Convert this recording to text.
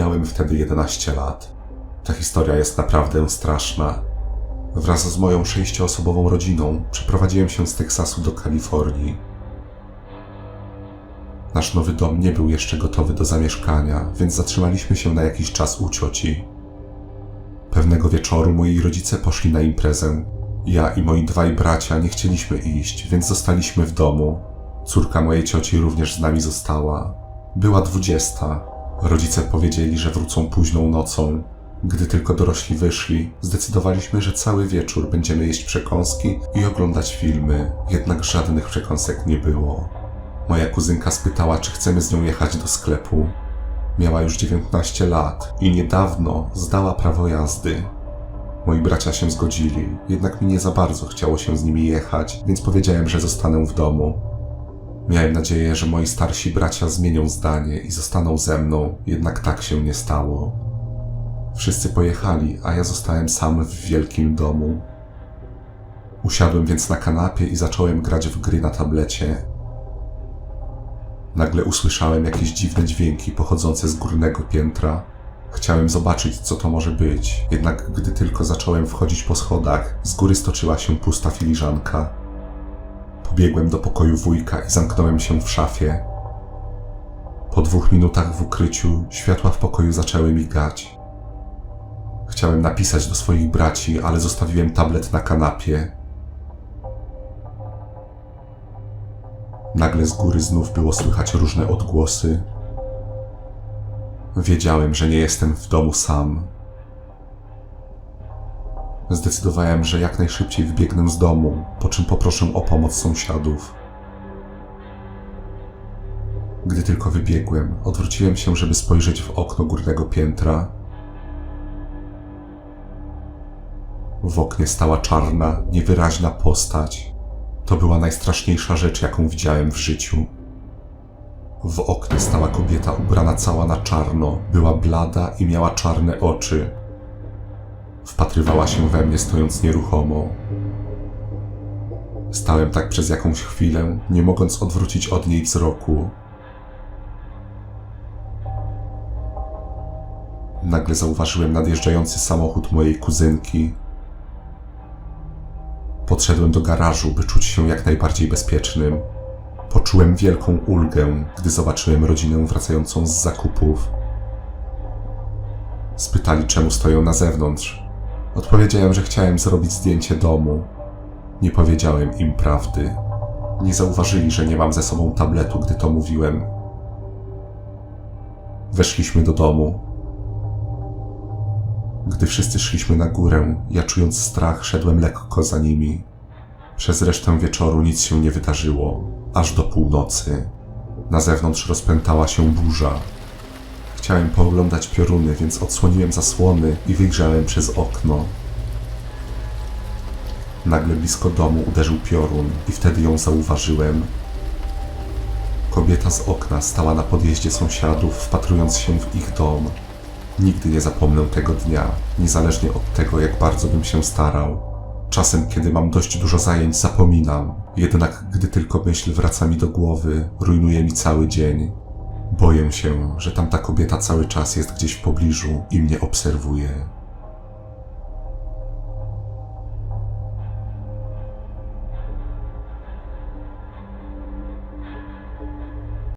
Miałem wtedy 11 lat. Ta historia jest naprawdę straszna. Wraz z moją sześcioosobową rodziną przeprowadziłem się z Teksasu do Kalifornii. Nasz nowy dom nie był jeszcze gotowy do zamieszkania, więc zatrzymaliśmy się na jakiś czas u cioci. Pewnego wieczoru moi rodzice poszli na imprezę. Ja i moi dwaj bracia nie chcieliśmy iść, więc zostaliśmy w domu. Córka mojej cioci również z nami została. Była dwudziesta. Rodzice powiedzieli, że wrócą późną nocą. Gdy tylko dorośli wyszli, zdecydowaliśmy, że cały wieczór będziemy jeść przekąski i oglądać filmy, jednak żadnych przekąsek nie było. Moja kuzynka spytała, czy chcemy z nią jechać do sklepu. Miała już 19 lat i niedawno zdała prawo jazdy. Moi bracia się zgodzili, jednak mi nie za bardzo chciało się z nimi jechać, więc powiedziałem, że zostanę w domu. Miałem nadzieję, że moi starsi bracia zmienią zdanie i zostaną ze mną, jednak tak się nie stało. Wszyscy pojechali, a ja zostałem sam w wielkim domu. Usiadłem więc na kanapie i zacząłem grać w gry na tablecie. Nagle usłyszałem jakieś dziwne dźwięki pochodzące z górnego piętra. Chciałem zobaczyć, co to może być, jednak gdy tylko zacząłem wchodzić po schodach, z góry stoczyła się pusta filiżanka. Pobiegłem do pokoju wujka i zamknąłem się w szafie. Po dwóch minutach w ukryciu światła w pokoju zaczęły migać. Chciałem napisać do swoich braci, ale zostawiłem tablet na kanapie. Nagle z góry znów było słychać różne odgłosy. Wiedziałem, że nie jestem w domu sam. Zdecydowałem, że jak najszybciej wybiegnę z domu, po czym poproszę o pomoc sąsiadów. Gdy tylko wybiegłem, odwróciłem się, żeby spojrzeć w okno górnego piętra. W oknie stała czarna, niewyraźna postać. To była najstraszniejsza rzecz, jaką widziałem w życiu. W oknie stała kobieta ubrana cała na czarno, była blada i miała czarne oczy. Wpatrywała się we mnie, stojąc nieruchomo. Stałem tak przez jakąś chwilę, nie mogąc odwrócić od niej wzroku. Nagle zauważyłem nadjeżdżający samochód mojej kuzynki. Podszedłem do garażu, by czuć się jak najbardziej bezpiecznym. Poczułem wielką ulgę, gdy zobaczyłem rodzinę wracającą z zakupów. Spytali, czemu stoją na zewnątrz. Odpowiedziałem, że chciałem zrobić zdjęcie domu. Nie powiedziałem im prawdy. Nie zauważyli, że nie mam ze sobą tabletu, gdy to mówiłem. Weszliśmy do domu. Gdy wszyscy szliśmy na górę, ja czując strach, szedłem lekko za nimi. Przez resztę wieczoru nic się nie wydarzyło, aż do północy. Na zewnątrz rozpętała się burza. Chciałem pooglądać pioruny, więc odsłoniłem zasłony i wyjrzałem przez okno. Nagle blisko domu uderzył piorun i wtedy ją zauważyłem. Kobieta z okna stała na podjeździe sąsiadów, wpatrując się w ich dom. Nigdy nie zapomnę tego dnia, niezależnie od tego, jak bardzo bym się starał. Czasem, kiedy mam dość dużo zajęć, zapominam, jednak gdy tylko myśl wraca mi do głowy, rujnuje mi cały dzień. Boję się, że tamta kobieta cały czas jest gdzieś w pobliżu i mnie obserwuje.